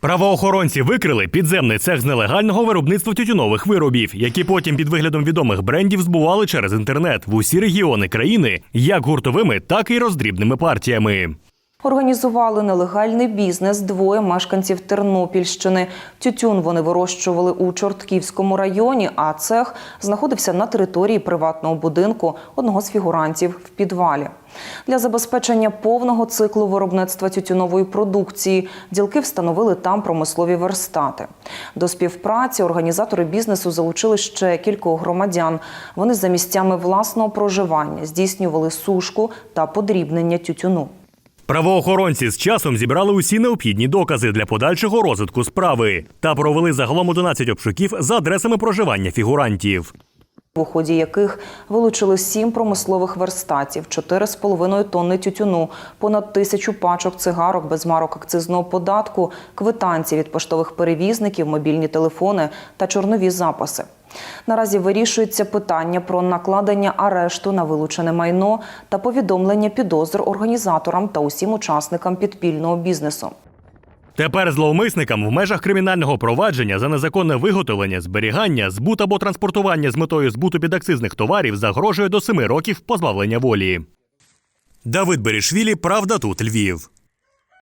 Правоохоронці викрили підземний цех з нелегального виробництва тютюнових виробів, які потім під виглядом відомих брендів збували через інтернет в усі регіони країни, як гуртовими, так і роздрібними партіями. Організували нелегальний бізнес двоє мешканців Тернопільщини. Тютюн вони вирощували у Чортківському районі, а цех знаходився на території приватного будинку одного з фігурантів в підвалі. Для забезпечення повного циклу виробництва тютюнової продукції ділки встановили там промислові верстати. До співпраці організатори бізнесу залучили ще кількох громадян. Вони за місцями власного проживання здійснювали сушку та подрібнення тютюну. Правоохоронці з часом зібрали усі необхідні докази для подальшого розвитку справи та провели загалом 11 обшуків за адресами проживання фігурантів. У ході яких вилучили сім промислових верстатів, 4,5 тонни тютюну, понад тисячу пачок цигарок без марок акцизного податку, квитанції від поштових перевізників, мобільні телефони та чорнові записи. Наразі вирішується питання про накладення арешту на вилучене майно та повідомлення підозр організаторам та усім учасникам підпільного бізнесу. Тепер зловмисникам в межах кримінального провадження за незаконне виготовлення, зберігання, збут або транспортування з метою збуту підакцизних товарів загрожує до семи років позбавлення волі. Давид Берішвілі, Правда тут Львів.